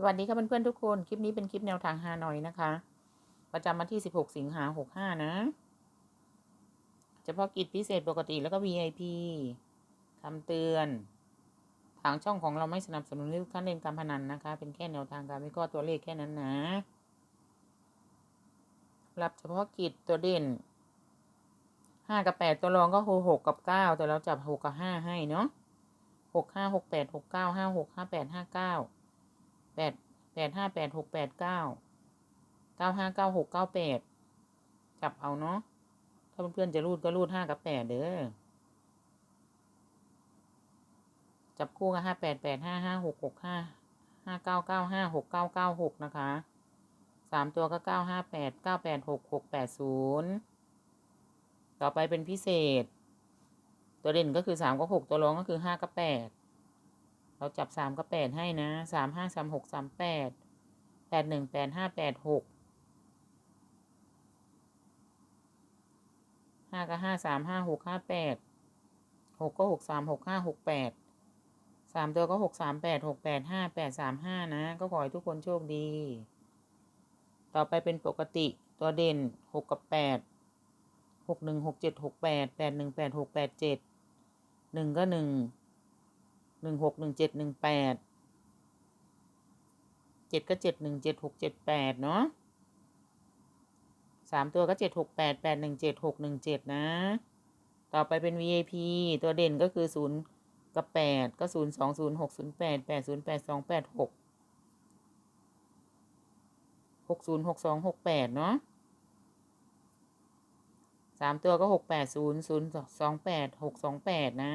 สวัสดีค่ะเพื่อนๆทุกคน คลิปนี้เป็นคลิปแนวทางฮานอยนะคะ ประจำวันที่ 16 สิงหา65 นะ เฉพาะกิจพิเศษปกติแล้วก็ VIP คำเตือน ทางช่องของเราไม่สนับสนุนให้ทุกานเล่นการพนันนะคะ เป็นแค่แนวทางการวิเคราะห์ตัวเลขแค่นั้นนะรับเฉพาะกิจตัวเด่นห้ากับแปดตัวรองก็คือหกกับเก้าแต่เราจับหกกับห้าให้เนาะหกห้าหกแปดหกเก้าห้าหกห้า แปดแปดแปดห้าแปดหกแปดเก้าเก้าห้าเก้าหกเก้าแปดจับเอาเนาะถ้าเพื่อนๆจะรูดก็รูดห้ากับแปดเด้อจับคู่กับห้าแปดแปดห้าห้าหกหกห้าห้าเก้าเก้าห้าหกเก้าเก้าหกนะคะสามตัวก็เก้าห้าแปดเก้าแปดหกหกแปดศูนย์ต่อไปเป็นพิเศษ ตัวเด่นก็คือสามกับหกตัวรองก็คือห้ากับแปด เราจับสามกับแปดให้นะสามห้าสามหกสามแปดแปดหนึ่งแปดห้าแปดหกห้าก็ห้าสามห้าหกห้าแปดหกก็หกสามหกห้าหกแปดสามตัวก็หกสามแปดหกแปดห้าแปดสามห้านะ ก็ขอให้ทุกคนโชคดี ต่อไปเป็นปกติตัวเด่นหกกับแปดหกหนึ่งหกเจ็ดหกแปดแปดหนึ่งแปดหกแปดเจ็ดหนึ่งก็หนึ่ง หนึ่งหกหนึ่งเจ็ดหนึ่งแปดเจ็ดก็เจ็ดหนึ่งเจ็ดหกเจ็ดแปดเนาะสามตัวก็เจ็ดหกแปดแปดหนึ่งเจ็ดหกหนึ่งเจ็ดนะ ต่อไปเป็น VIP ตัวเด่นก็คือศูนย์กับแปดก็ศูนย์สองศูนย์หกศูนย์แปดแปดศูนย์แปดสองแปดหกหกศูนย์หกสองหกแปดเนาะสามตัวก็หกแปดศูนย์ศูนย์สองแปดหกสองแปดนะ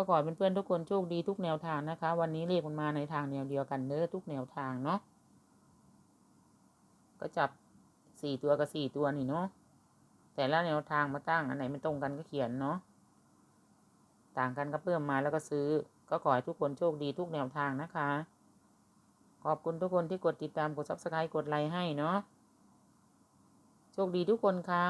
ก็ขอให้เพื่อนๆทุกคนโชคดีทุกแนวทางนะคะ วันนี้เลขมันมาในทางแนวเดียวกันเด้อทุกแนวทางเนาะก็จับสี่ตัวกับสี่ตัวนี่เนาะแต่ละแนวทางมาตั้งอันไหนไม่ตรงกันก็เขียนเนาะต่างกันก็เพิ่มมาแล้วก็ซื้อ ก็ขอให้ทุกคนโชคดีทุกแนวทางนะคะ ขอบคุณทุกคนที่กดติดตามกดซับสไครต์กดไลค์ให้เนาะโชคดีทุกคนค่ะ